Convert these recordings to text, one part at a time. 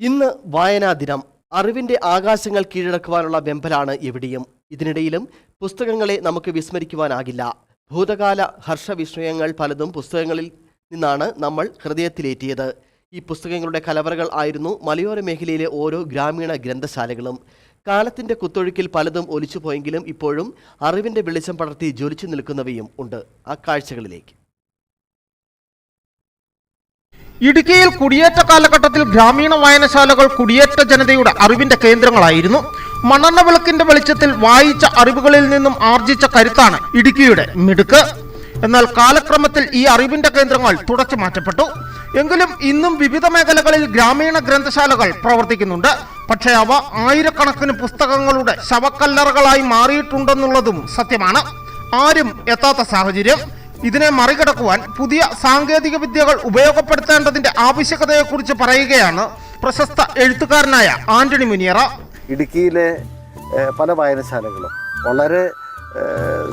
ഇന്ന് വായനാ ദിനം. അറിവിന്റെ ആകാശങ്ങൾ കീഴടക്കുവാനുള്ള വെമ്പലാണ് എവിടെയും. ഇതിനിടയിലും പുസ്തകങ്ങളെ നമുക്ക് വിസ്മരിക്കുവാനാകില്ല. ഭൂതകാല ഹർഷവിഷയങ്ങൾ പലതും പുസ്തകങ്ങളിൽ നിന്നാണ് നമ്മൾ ഹൃദയത്തിലേറ്റിയത്. ഈ പുസ്തകങ്ങളുടെ കലവറകൾ ആയിരുന്നു മലയോര മേഖലയിലെ ഓരോ ഗ്രാമീണ ഗ്രന്ഥശാലകളും. കാലത്തിന്റെ കുത്തൊഴുക്കിൽ പലതും ഒലിച്ചുപോയെങ്കിലും ഇപ്പോഴും അറിവിന്റെ വെളിച്ചം പടർത്തി ജ്വലിച്ചു നിൽക്കുന്നവയും ഉണ്ട് ആ കാഴ്ചകളിലേക്ക്. ഇടുക്കിയിൽ കുടിയേറ്റ കാലഘട്ടത്തിൽ ഗ്രാമീണ വായനശാലകൾ കുടിയേറ്റ ജനതയുടെ അറിവിന്റെ കേന്ദ്രങ്ങളായിരുന്നു. മണ്ണെണ്ണ വിളക്കിന്റെ വെളിച്ചത്തിൽ വായിച്ച അറിവുകളിൽ നിന്നും ആർജിച്ച കരുത്താണ് ഇടുക്കിയുടെ മിടുക്ക്. എന്നാൽ കാലക്രമത്തിൽ ഈ അറിവിന്റെ കേന്ദ്രങ്ങൾ തുടച്ചു മാറ്റപ്പെട്ടു. എങ്കിലും ഇന്നും വിവിധ മേഖലകളിൽ ഗ്രാമീണ ഗ്രന്ഥശാലകൾ പ്രവർത്തിക്കുന്നുണ്ട്. പക്ഷേ അവ ആയിരക്കണക്കിന് പുസ്തകങ്ങളുടെ ശവക്കല്ലറകളായി മാറിയിട്ടുണ്ടെന്നുള്ളതും സത്യമാണ്. ആരും എത്താത്ത സാഹചര്യം. ഇതിനെ മറികടക്കുവാൻ പുതിയ സാങ്കേതിക വിദ്യകൾ ഉപയോഗപ്പെടുത്തേണ്ടതിന്റെ ആവശ്യകതയെക്കുറിച്ച് പറയുകയാണ് പ്രശസ്ത എഴുത്തുകാരനായ ആന്റണി മുനിയറ. ഇടുക്കിയിലെ പല വായനശാലകളും വളരെ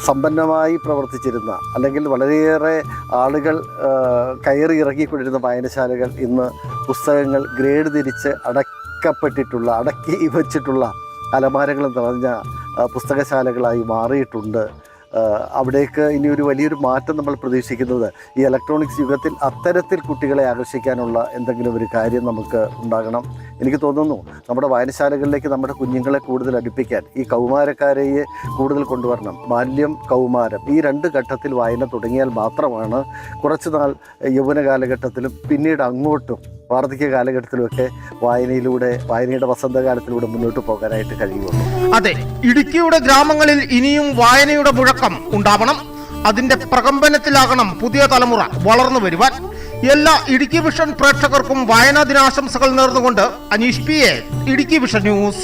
സമ്പന്നമായി പ്രവർത്തിച്ചിരുന്ന അല്ലെങ്കിൽ വളരെയേറെ ആളുകൾ കയറി ഇറങ്ങിക്കൊണ്ടിരുന്ന വായനശാലകൾ ഇന്ന് പുസ്തകങ്ങൾ ഗ്രേഡ് തിരിച്ച് അടക്കപ്പെട്ടിട്ടുള്ള അടക്കി വച്ചിട്ടുള്ള അലമാരകൾ നിറഞ്ഞ പുസ്തകശാലകളായി മാറിയിട്ടുണ്ട്. അവിടേക്ക് ഇനി ഒരു വലിയൊരു മാറ്റം നമ്മൾ പ്രതീക്ഷിക്കുന്നത് ഈ ഇലക്ട്രോണിക്സ് യുഗത്തിൽ അത്തരത്തിൽ കുട്ടികളെ ആകർഷിക്കാനുള്ള എന്തെങ്കിലും ഒരു കാര്യം നമുക്ക് ഉണ്ടാകണം. എനിക്ക് തോന്നുന്നു നമ്മുടെ വായനശാലകളിലേക്ക് നമ്മുടെ കുഞ്ഞുങ്ങളെ കൂടുതൽ അടുപ്പിക്കാൻ ഈ കൗമാരക്കാരെയെ കൂടുതൽ കൊണ്ടുവരണം. ബാല്യം കൗമാരം ഈ രണ്ട് ഘട്ടത്തിൽ വായന തുടങ്ങിയാൽ മാത്രമാണ് കുറച്ച് നാൾ യൗവന കാലഘട്ടത്തിലും പിന്നീട് അങ്ങോട്ടും വാർദ്ധക്യ കാലഘട്ടത്തിലുമൊക്കെ വായനയിലൂടെ വായനയുടെ വസന്തകാലത്തിലൂടെ മുന്നോട്ട് പോകാനായിട്ട് കഴിയുള്ളൂ. അതെ ഇടുക്കിയുടെ ഗ്രാമങ്ങളിൽ ഇനിയും വായനയുടെ മുഴക്കം ഉണ്ടാവണം. അതിന്റെ പ്രകമ്പനത്തിലാകണം പുതിയ തലമുറ വളർന്നു വരുവാൻ. എല്ലാ ഇടുക്കി വിഷൻ പ്രേക്ഷകർക്കും വായനാ ദിനാശംസകൾ നേർന്നുകൊണ്ട് Aneesh P A Idukki vision news.